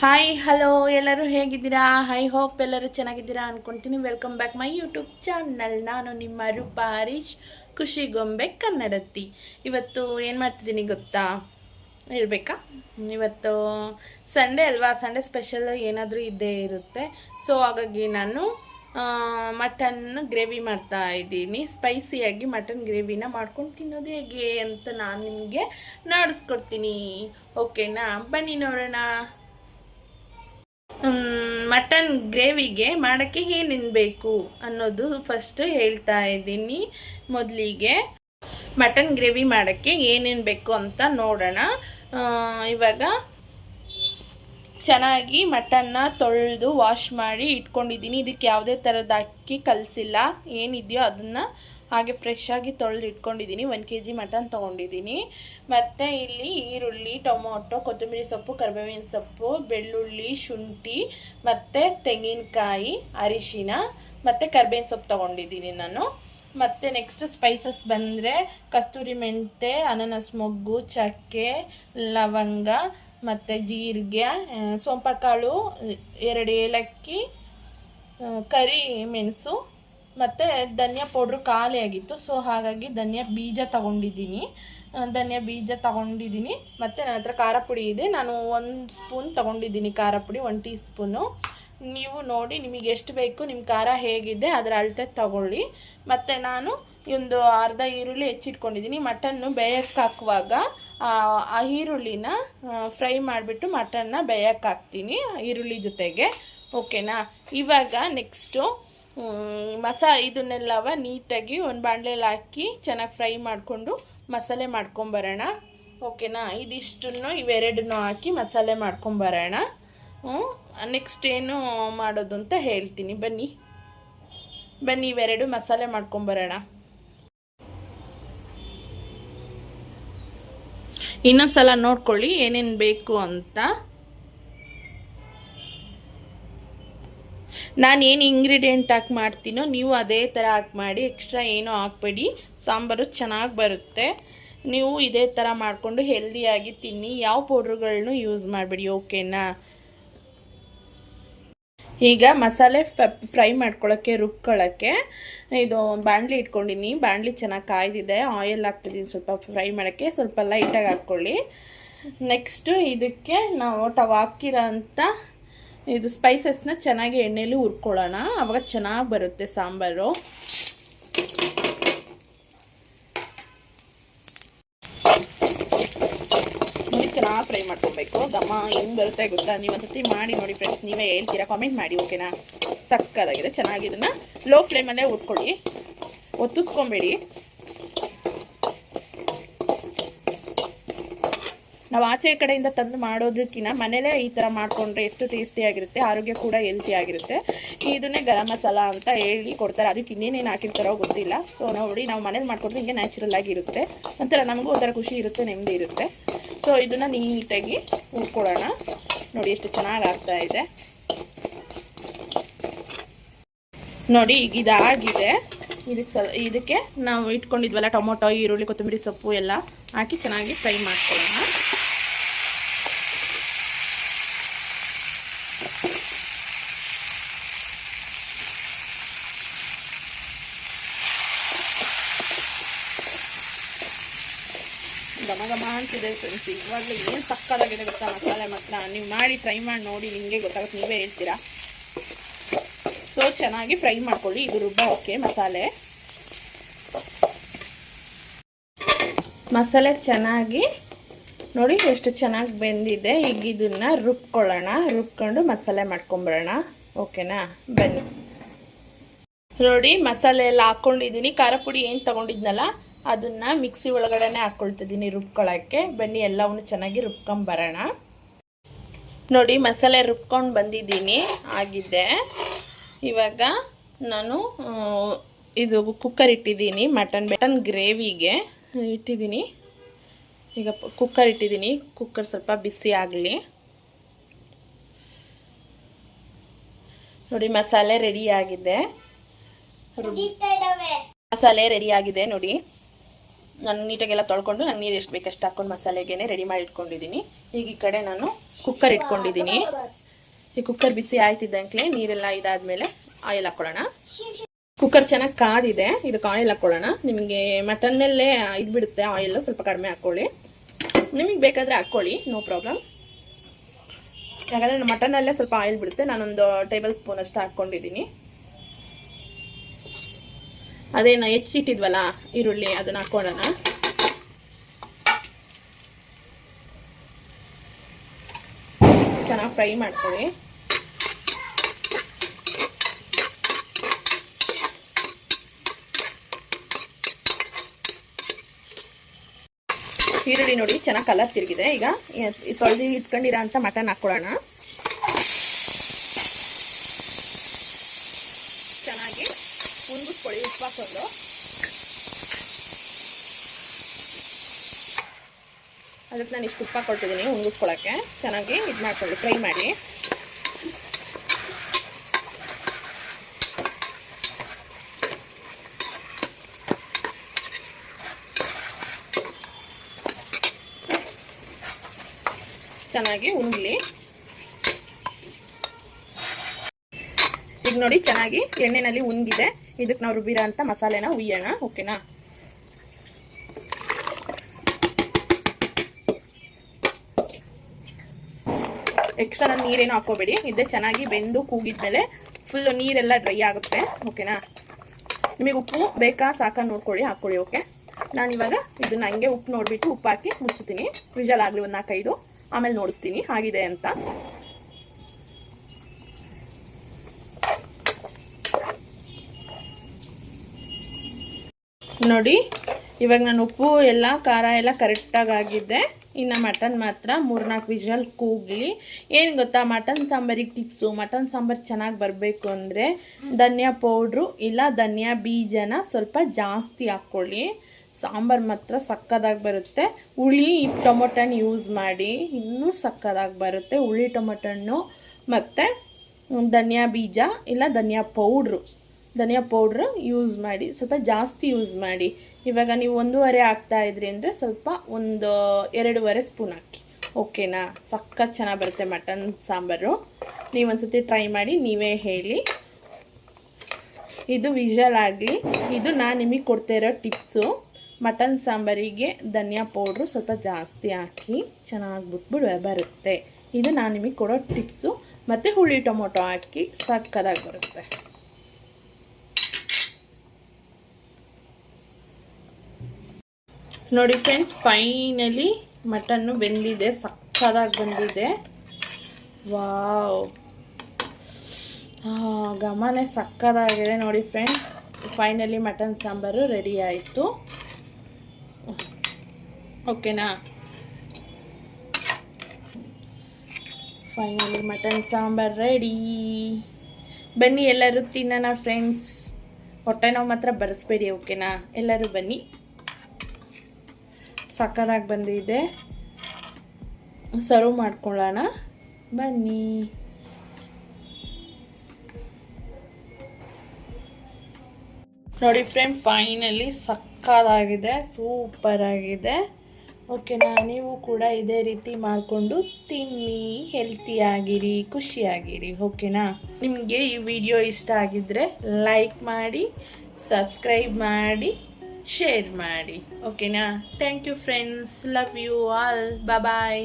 Hi hello ಎಲ್ಲರೂ ಹೇಗಿದ್ದೀರಾ? High hope ಎಲ್ಲರೂ ಚೆನ್ನಾಗಿದ್ದೀರಾ ಅನ್ಕೊಂತೀನಿ. Welcome back my YouTube channel ನಾನು ನಿಮ್ಮ ರೂಪಾ ಹರೀಶ್ ಖುಷಿ ಗೊಂಬೆ ಕನ್ನಡತಿ. ಇವತ್ತು ಏನು ಮಾಡ್ತಿದ್ದೀನಿ ಗೊತ್ತಾ? ಹೇಳ್ಬೇಕಾ? ಇವತ್ತು ಸಂಡೇ ಅಲ್ವಾ? ಸಂಡೇ ಸ್ಪೆಷಲ್ ಏನಾದರೂ ಇದ್ದೇ ಇರುತ್ತೆ. ಸೊ ಹಾಗಾಗಿ ನಾನು ಮಟನ್ ಗ್ರೇವಿ ಮಾಡ್ತಾ ಇದ್ದೀನಿ. ಸ್ಪೈಸಿಯಾಗಿ ಮಟನ್ ಗ್ರೇವಿನ ಮಾಡ್ಕೊಂಡು ತಿನ್ನೋದು ಹೇಗೆ ಅಂತ ನಾನು ನಿಮಗೆ ನಡೆಸ್ಕೊಡ್ತೀನಿ. ಓಕೆನಾ ಬನ್ನಿ ನೋಡೋಣ. ಮಟನ್ ಗ್ರೇವಿಗೆ ಮಾಡೋಕ್ಕೆ ಏನೇನು ಬೇಕು ಅನ್ನೋದು ಫಸ್ಟ್ ಹೇಳ್ತಾ ಇದ್ದೀನಿ ಮೊದಲಿಗೆ. ಮಟನ್ ಗ್ರೇವಿ ಮಾಡೋಕ್ಕೆ ಏನೇನು ಬೇಕು ಅಂತ ನೋಡೋಣ. ಇವಾಗ ಚೆನ್ನಾಗಿ ಮಟನ್ನ ತೊಳೆದು ವಾಶ್ ಮಾಡಿ ಇಟ್ಕೊಂಡಿದ್ದೀನಿ. ಇದಕ್ಕೆ ಯಾವುದೇ ಥರದ ಅಕ್ಕಿ ಕಲಸಿಲ್ಲ. ಏನಿದೆಯೋ ಅದನ್ನು ಹಾಗೆ ಫ್ರೆಶ್ ಆಗಿ ತೊಳೆದು ಇಟ್ಕೊಂಡಿದ್ದೀನಿ. ಒಂದು ಕೆ ಜಿ ಮಟನ್ ತೊಗೊಂಡಿದ್ದೀನಿ. ಮತ್ತು ಇಲ್ಲಿ ಈರುಳ್ಳಿ, ಟೊಮೊಟೊ, ಕೊತ್ತಂಬರಿ ಸೊಪ್ಪು, ಕರ್ಬೇವಿನ ಸೊಪ್ಪು, ಬೆಳ್ಳುಳ್ಳಿ, ಶುಂಠಿ, ಮತ್ತು ತೆಂಗಿನಕಾಯಿ, ಅರಿಶಿನ, ಮತ್ತು ಕರ್ಬೇವಿನ ಸೊಪ್ಪು ತೊಗೊಂಡಿದ್ದೀನಿ ನಾನು. ಮತ್ತು ನೆಕ್ಸ್ಟ್ ಸ್ಪೈಸಸ್ ಬಂದರೆ ಕಸ್ತೂರಿ ಮೆಂತೆ, ಅನಾನಸ್ ಮೊಗ್ಗು, ಚಕ್ಕೆ, ಲವಂಗ, ಮತ್ತು ಜೀರಿಗೆ ಸೋಂಪಕಾಳು, ಎರಡು ಏಲಕ್ಕಿ ಕರಿ ಮೆಣಸು ಮತ್ತು ಧನಿಯಾ ಪೌಡ್ರು ಖಾಲಿ ಆಗಿತ್ತು ಸೊ ಹಾಗಾಗಿ ಧನಿಯಾ ಬೀಜ ತಗೊಂಡಿದ್ದೀನಿ. ಧನಿಯಾ ಬೀಜ ತಗೊಂಡಿದ್ದೀನಿ. ಮತ್ತು ನನ್ನ ಹತ್ರ ಖಾರ ಪುಡಿ ಇದೆ. ನಾನು ಒಂದು ಸ್ಪೂನ್ ತಗೊಂಡಿದ್ದೀನಿ ಖಾರ ಪುಡಿ ಒನ್ ಟೀ ಸ್ಪೂನು ನೀವು ನೋಡಿ ನಿಮಗೆ ಎಷ್ಟು ಬೇಕು ನಿಮ್ಮ ಖಾರ ಹೇಗಿದೆ, ಅದರ ಅಳತೆ ತಗೊಳ್ಳಿ. ಮತ್ತು ನಾನು ಒಂದು ಅರ್ಧ ಈರುಳ್ಳಿ ಹೆಚ್ಚಿಟ್ಕೊಂಡಿದ್ದೀನಿ. ಮಟನ್ನು ಬೇಯಕ್ಕೆ ಹಾಕುವಾಗ, ಆ ಈರುಳ್ಳಿನ ಫ್ರೈ ಮಾಡಿಬಿಟ್ಟು ಮಟನ್ನ ಬೇಯಕ್ಕೆ ಹಾಕ್ತೀನಿ ಈರುಳ್ಳಿ ಜೊತೆಗೆ. ಓಕೆನಾ ಇವಾಗ ನೆಕ್ಸ್ಟು ಮಸಾ ಇದನ್ನೆಲ್ಲವ ನೀಟಾಗಿ ಒಂದು ಬಾಣಲೆಯಲ್ಲಿ ಹಾಕಿ ಚೆನ್ನಾಗಿ ಫ್ರೈ ಮಾಡಿಕೊಂಡು ಮಸಾಲೆ ಮಾಡ್ಕೊಂಬರೋಣ. ಓಕೆನಾ? ಇದಿಷ್ಟನ್ನು ಇವೆರಡನ್ನೂ ಹಾಕಿ ಮಸಾಲೆ ಮಾಡ್ಕೊಂಬರೋಣ. ನೆಕ್ಸ್ಟ್ ಏನು ಮಾಡೋದು ಅಂತ ಹೇಳ್ತೀನಿ. ಬನ್ನಿ. ಬನ್ನಿ, ಇವೆರಡು ಮಸಾಲೆ ಮಾಡ್ಕೊಂಬರೋಣ. ಇನ್ನೊಂದ್ಸಲ ನೋಡ್ಕೊಳ್ಳಿ ಏನೇನು ಬೇಕು ಅಂತ. ನಾನು ಏನು ಇಂಗ್ರೀಡಿಯೆಂಟ್ ಹಾಕಿ ಮಾಡ್ತೀನೋ ನೀವು ಅದೇ ಥರ ಹಾಕಿ ಮಾಡಿ ಎಕ್ಸ್ಟ್ರಾ ಏನೂ ಹಾಕ್ಬೇಡಿ. ಸಾಂಬಾರು ಚೆನ್ನಾಗಿ ಬರುತ್ತೆ. ನೀವು ಇದೇ ಥರ ಮಾಡಿಕೊಂಡು ಹೆಲ್ದಿಯಾಗಿ ತಿನ್ನಿ. ಯಾವ ಪೌಡ್ರುಗಳನ್ನು ಯೂಸ್ ಮಾಡಬೇಡಿ ಓಕೆನಾ ಈಗ ಮಸಾಲೆ ಫ್ರೈ ಮಾಡ್ಕೊಳ್ಳೋಕ್ಕೆ ರುಬ್ಕೊಳ್ಳೋಕ್ಕೆ ಇದು ಬಾಣಲಿ ಇಟ್ಕೊಂಡಿನಿ. ಬಾಣಲಿ ಚೆನ್ನಾಗಿ ಕಾಯ್ದಿದೆ. ಆಯಿಲ್ ಹಾಕ್ತಿದ್ದೀನಿ ಸ್ವಲ್ಪ ಫ್ರೈ ಮಾಡೋಕ್ಕೆ. ಸ್ವಲ್ಪ ಲೈಟಾಗಿ ಹಾಕ್ಕೊಳ್ಳಿ. ನೆಕ್ಸ್ಟು ಇದಕ್ಕೆ ನಾವು ತಾವು ಹಾಕಿರೋ ಅಂಥ ಇದು ಸ್ಪೈಸಸ್ನ ಚೆನ್ನಾಗಿ ಎಣ್ಣೆಯಲ್ಲಿ ಹುರ್ಕೊಳ್ಳೋಣ. ಆವಾಗ ಚೆನ್ನಾಗಿ ಬರುತ್ತೆ ಸಾಂಬಾರು. ಚೆನ್ನಾಗಿ ಫ್ರೈ ಮಾಡ್ಕೋಬೇಕು. ಘಮ ಹೆಂಗೆ ಬರುತ್ತೆ ಗೊತ್ತಾ? ನೀವು ಒಂದ್ಸತಿ ಮಾಡಿ ನೋಡಿ ಫ್ರೆಂಡ್ಸ್ ನೀವೇ ಹೇಳ್ತೀರಾ? ಕಾಮೆಂಟ್ ಮಾಡಿ ಓಕೆನಾ ಸಕ್ಕದಾಗಿದೆ ಚೆನ್ನಾಗಿದೆ ಇದನ್ನು ಲೋ ಫ್ಲೇಮಲ್ಲೇ ಉಟ್ಕೊಳ್ಳಿ ಒತ್ತಿಸ್ಕೊಬೇಡಿ. ನಾವು ಆಚೆ ಕಡೆಯಿಂದ ತಂದು ಮಾಡೋದಕ್ಕಿಂತ ಮನೇಲೇ ಈ ಥರ ಮಾಡಿಕೊಂಡ್ರೆ ಎಷ್ಟು ಟೇಸ್ಟಿಯಾಗಿರುತ್ತೆ ಆರೋಗ್ಯ ಕೂಡ ಹೆಲ್ತಿ ಆಗಿರುತ್ತೆ. ಇದನ್ನೇ ಗರಂ ಮಸಾಲ ಅಂತ ಹೇಳಿ ಕೊಡ್ತಾರೆ. ಅದಕ್ಕೆ ಇನ್ನೇನೇನು ಹಾಕಿರ್ತಾರೋ ಗೊತ್ತಿಲ್ಲ. ಸೊ ನೋಡಿ, ನಾವು ಮನೇಲಿ ಮಾಡ್ಕೊಂಡ್ರೆ ಹಿಂಗೆ ನ್ಯಾಚುರಲ್ ಆಗಿರುತ್ತೆ ಒಂಥರ ನಮಗೂ ಒಂಥರ ಖುಷಿ ಇರುತ್ತೆ, ನೆಮ್ಮದಿ ಇರುತ್ತೆ. ಸೊ ಇದನ್ನು ನೀಟಾಗಿ ಹುಡ್ಕೊಡೋಣ ನೋಡಿ, ಎಷ್ಟು ಚೆನ್ನಾಗಿ ಆಗ್ತಾ ಇದೆ. ನೋಡಿ, ಈಗ ಇದಾಗಿದೆ. ಇದಕ್ಕೆ ಸಲ ಇದಕ್ಕೆ ನಾವು ಇಟ್ಕೊಂಡಿದ್ವಲ್ಲ ಟೊಮೊಟೊ, ಈರುಳ್ಳಿ, ಕೊತ್ತಂಬರಿ ಸೊಪ್ಪು ಎಲ್ಲ ಹಾಕಿ ಚೆನ್ನಾಗಿ ಫ್ರೈ ಮಾಡ್ಕೊಳ್ಳೋಣ. ಘಮ ಘಮ ಅಂತಿದೆ ಫ್ರೆಂಡ್ಸ್ ಇವಾಗಲೂ ಏನು ಸಕ್ಕದಾಗಿದೆ ಗೊತ್ತಾ, ಮಸಾಲೆ ಮಾತ್ರ. ನೀವು ಮಾಡಿ ಟ್ರೈ ಮಾಡಿ ನೋಡಿ, ನಿಮಗೆ ಗೊತ್ತಾಗುತ್ತೆ, ನೀವೇ ಹೇಳ್ತೀರಾ? ಸೊ ಚೆನ್ನಾಗಿ ಫ್ರೈ ಮಾಡ್ಕೊಳ್ಳಿ. ಇದು ರುಬ್ಬ ಓಕೆ ಮಸಾಲೆ. ಮಸಾಲೆ ಚೆನ್ನಾಗಿ, ನೋಡಿ ಎಷ್ಟು ಚೆನ್ನಾಗಿ ಬೆಂದಿದೆ. ಈಗ ಇದನ್ನ ರುಬ್ಕೊಳ್ಳೋಣ. ರುಬ್ಕೊಂಡು ಮಸಾಲೆ ಮಾಡ್ಕೊಂಬರೋಣ ಓಕೆನಾ ಬನ್ನಿ. ನೋಡಿ, ಮಸಾಲೆ ಎಲ್ಲ ಹಾಕ್ಕೊಂಡಿದ್ದೀನಿ ಖಾರ ಪುಡಿ ಏನು ತೊಗೊಂಡಿದ್ನಲ್ಲ? ಅದನ್ನು ಮಿಕ್ಸಿ ಒಳಗಡೆನೆ ಹಾಕ್ಕೊಳ್ತಿದ್ದೀನಿ ರುಬ್ಕೊಳ್ಳೋಕ್ಕೆ ಬನ್ನಿ ಎಲ್ಲವನ್ನು ಚೆನ್ನಾಗಿ ರುಬ್ಕೊಂಬರೋಣ ನೋಡಿ ಮಸಾಲೆ ರುಬ್ಕೊಂಡು ಬಂದಿದ್ದೀನಿ. ಆಗಿದೆ. ಇವಾಗ ನಾನು ಇದು ಕುಕ್ಕರ್ ಇಟ್ಟಿದ್ದೀನಿ ಮಟನ್ ಮಟನ್ ಗ್ರೇವಿಗೆ ಇಟ್ಟಿದ್ದೀನಿ. ಈಗ ಕುಕ್ಕರ್ ಇಟ್ಟಿದ್ದೀನಿ. ಕುಕ್ಕರ್ ಸ್ವಲ್ಪ ಬಿಸಿ ಆಗಲಿ. ನೋಡಿ ಮಸಾಲೆ ರೆಡಿ ಆಗಿದೆ. ಮಸಾಲೆ ರೆಡಿ ಆಗಿದೆ ನೋಡಿ. ನಾನು ನೀಟಾಗೆಲ್ಲ ತೊಳ್ಕೊಂಡು ನಂಗೆ ನೀರು ಎಷ್ಟು ಬೇಕಷ್ಟು ಹಾಕೊಂಡು ಮಸಾಲೆಗೇನೆ ರೆಡಿ ಮಾಡಿ ಇಟ್ಕೊಂಡಿದ್ದೀನಿ. ಈಗ ಈ ಕಡೆ ನಾನು ಕುಕ್ಕರ್ ಇಟ್ಕೊಂಡಿದ್ದೀನಿ. ಈ ಕುಕ್ಕರ್ ಬಿಸಿ ಆಯ್ತಿದ್ದಂಕ್ಲೆ ನೀರೆಲ್ಲ ಇದಾದ್ಮೇಲೆ ಆಯಿಲ್ ಹಾಕೊಳ್ಳೋಣ ಕುಕ್ಕರ್ ಚೆನ್ನಾಗಿ ಕಾದಿದೆ, ಇದಕ್ಕೆ ಆಯಿಲ್ ಹಾಕೊಳ್ಳೋಣ ನಿಮಗೆ ಮಟನ್ನಲ್ಲೇ ಇದು ಬಿಡುತ್ತೆ ಆಯಿಲ್ ಸ್ವಲ್ಪ ಕಡಿಮೆ ಹಾಕ್ಕೊಳ್ಳಿ. ನಿಮಗೆ ಬೇಕಾದರೆ ಹಾಕ್ಕೊಳ್ಳಿ ನೋ ಪ್ರಾಬ್ಲಮ್ ಯಾಕಂದರೆ ಮಟನ್ನಲ್ಲೇ ಸ್ವಲ್ಪ ಆಯಿಲ್ ಬಿಡುತ್ತೆ, ನಾನೊಂದು ಟೇಬಲ್ ಸ್ಪೂನ್ ಅಷ್ಟು ಹಾಕ್ಕೊಂಡಿದ್ದೀನಿ. ಅದೇನ ಹೆಚ್ಚಿಟ್ಟಿದ್ವಲ್ಲ, ಈರುಳ್ಳಿ ಅದನ್ನ ಹಾಕೋಣ ಚೆನ್ನಾಗಿ ಫ್ರೈ ಮಾಡ್ಕೊಳ್ಳಿ. ಈರುಳ್ಳಿ ನೋಡಿ ಚೆನ್ನಾಗಿ ಕಲರ್ ತಿರುಗಿದೆ. ಈಗ ತೊಳೆದು ಇಟ್ಕೊಂಡಿರೋ ಅಂತ ಮಟನ್ ಹಾಕೊಳ್ಳೋಣ ಚೆನ್ನಾಗಿ ಉಂಗಿಸ್ಕೊಳ್ಳಿ ಉಪ್ಪು ಹಾಕೊಂಡು ಅದಕ್ಕೆ ನಾನು ಇಷ್ಟು ತುಪ್ಪ ಕೊಟ್ಟಿದ್ದೀನಿ ಉಂಗಿಸ್ಕೊಳಕ್ಕೆ ಚೆನ್ನಾಗಿ ಇದು ಮಾಡ್ಕೊಳ್ಳಿ, ಫ್ರೈ ಮಾಡಿ. ಚೆನ್ನಾಗಿ ಉಂಗ್ಲಿ ಈಗ ನೋಡಿ ಚೆನ್ನಾಗಿ ಎಣ್ಣೆನಲ್ಲಿ ಉಂಗಿದೆ ಇದಕ್ಕೆ ನಾವು ರುಬ್ಬಿರೋ ಅಂತ ಮಸಾಲೆನ ಹುಯ್ಯೋಣ ಓಕೆನಾ? ಎಕ್ಸ್ಟ್ರಾ ನಾನು ನೀರೇನು ಹಾಕೋಬೇಡಿ ಇದೆ ಚೆನ್ನಾಗಿ ಬೆಂದು ಕೂಗಿದ್ಮೇಲೆ ಫುಲ್ಲು ನೀರೆಲ್ಲ ಡ್ರೈ ಆಗುತ್ತೆ. ಓಕೆನಾ ನಿಮಗೆ ಉಪ್ಪು ಬೇಕಾ ಸಾಕ ನೋಡ್ಕೊಳ್ಳಿ, ಹಾಕ್ಕೊಳ್ಳಿ ಓಕೆ ನಾನು ಇವಾಗ ಇದನ್ನ ಹಂಗೆ ಉಪ್ಪು ನೋಡಿಬಿಟ್ಟು ಉಪ್ಪು ಹಾಕಿ ಮುಚ್ಚುತ್ತೀನಿ ವಿಜಲ್ ಆಗಲಿ ಒಂದು ನಾಲ್ಕೈದು, ಆಮೇಲೆ ನೋಡಿಸ್ತೀನಿ. ಆಗಿದೆ ಅಂತ. ನೋಡಿ, ಇವಾಗ ನಾನು ಉಪ್ಪು ಎಲ್ಲ, ಖಾರ ಎಲ್ಲ ಕರೆಕ್ಟಾಗಿ ಆಗಿದ್ದೆ. ಇನ್ನು ಮಟನ್ ಮಾತ್ರ ಮೂರ್ನಾಲ್ಕು ವಿಷಲ್ ಕೂಗಲಿ. ಏನು ಗೊತ್ತಾ, ಮಟನ್ ಸಾಂಬಾರಿಗೆ ಟಿಪ್ಸು ಮಟನ್ ಸಾಂಬಾರು ಚೆನ್ನಾಗಿ ಬರಬೇಕು ಅಂದರೆ ಧನಿಯಾ ಪೌಡ್ರು ಇಲ್ಲ ಧನಿಯಾ ಬೀಜನ ಸ್ವಲ್ಪ ಜಾಸ್ತಿ ಹಾಕ್ಕೊಳ್ಳಿ. ಸಾಂಬಾರು ಮಾತ್ರ ಸಕ್ಕದಾಗಿ ಬರುತ್ತೆ. ಹುಳಿ, ಟೊಮೊಟನ್ ಯೂಸ್ ಮಾಡಿ ಇನ್ನೂ ಸಕ್ಕದಾಗಿ ಬರುತ್ತೆ. ಹುಳಿ, ಟೊಮೊಟಣ್ಣು ಮತ್ತು ಧನಿಯಾ ಬೀಜ ಇಲ್ಲ ಧನಿಯಾ ಪೌಡ್ರು. ಧನಿಯಾ ಪೌಡ್ರ್ ಯೂಸ್ ಮಾಡಿ, ಸ್ವಲ್ಪ ಜಾಸ್ತಿ ಯೂಸ್ ಮಾಡಿ. ಇವಾಗ ನೀವು ಒಂದೂವರೆ ಹಾಕ್ತಾ ಇದ್ರಿ ಅಂದರೆ ಸ್ವಲ್ಪ ಒಂದು ಎರಡೂವರೆ ಸ್ಪೂನ್ ಹಾಕಿ. ಓಕೆನಾ? ಸಖತ್ ಚೆನ್ನಾಗಿ ಬರುತ್ತೆ ಮಟನ್ ಸಾಂಬಾರು. ನೀವೊಂದ್ಸತಿ ಟ್ರೈ ಮಾಡಿ, ನೀವೇ ಹೇಳಿ. ಇದು ವಿಷಲ್ ಆಗಲಿ, ಇದು ನಾನು ನಿಮಗೆ ಕೊಡ್ತಾ ಇರೋ ಟಿಪ್ಸು. ಮಟನ್ ಸಾಂಬಾರಿಗೆ ಧನಿಯಾ ಪೌಡ್ರು ಸ್ವಲ್ಪ ಜಾಸ್ತಿ ಹಾಕಿ, ಚೆನ್ನಾಗಿ ಬಿಟ್ಬಿಡುವೆ, ಬರುತ್ತೆ. ಇದು ನಾನು ನಿಮಗೆ ಕೊಡೋ ಟಿಪ್ಸು. ಮತ್ತು ಹುಳಿ ಟೊಮೊಟೊ ಹಾಕಿ ಸಕ್ಕದಾಗಿ ಬರುತ್ತೆ. ನೋಡಿ ಫ್ರೆಂಡ್ಸ್ ಫೈನಲಿ ಮಟನ್ನು ಬೆಂದಿದೆ, ಸಕ್ಕದಾಗಿ ಬಂದಿದೆ. ವಾವ್. ಘಮನೆ ಸಕ್ಕದಾಗಿದೆ ನೋಡಿ friends finally mutton sambar ready ಆಯಿತು. ಓಕೆನಾ ಫೈನಲಿ ಮಟನ್ ಸಾಂಬಾರು ರೆಡಿ ಬನ್ನಿ ಎಲ್ಲರೂ ತಿನ್ನೋಣ ಫ್ರೆಂಡ್ಸ್ ಹೊಟ್ಟೆ ನೋವು ಮಾತ್ರ ಬರೆಸ್ಬೇಡಿ ಓಕೆನಾ ಎಲ್ಲರೂ ಬನ್ನಿ. ಸಕ್ಕದಾಗಿ ಬಂದಿದೆ. ಸರ್ವ್ ಮಾಡ್ಕೊಳ್ಳೋಣ. ಬನ್ನಿ. ನೋಡಿ ಫ್ರೆಂಡ್ ಫೈನಲಿ ಸಕ್ಕದಾಗಿದೆ ಸೂಪರ್ ಆಗಿದೆ ಓಕೆನಾ ನೀವು ಕೂಡ ಇದೇ ರೀತಿ ಮಾಡಿಕೊಂಡು ತಿನ್ನಿ ಹೆಲ್ತಿಯಾಗಿರಿ ಖುಷಿಯಾಗಿರಿ. ಓಕೆನಾ ನಿಮಗೆ ಈ ವಿಡಿಯೋ ಇಷ್ಟ ಆಗಿದ್ದರೆ ಲೈಕ್ ಮಾಡಿ ಸಬ್ಸ್ಕ್ರೈಬ್ ಮಾಡಿ. ಶೇರ್ ಮಾಡಿ ಓಕೆನಾ thank you friends love you all bye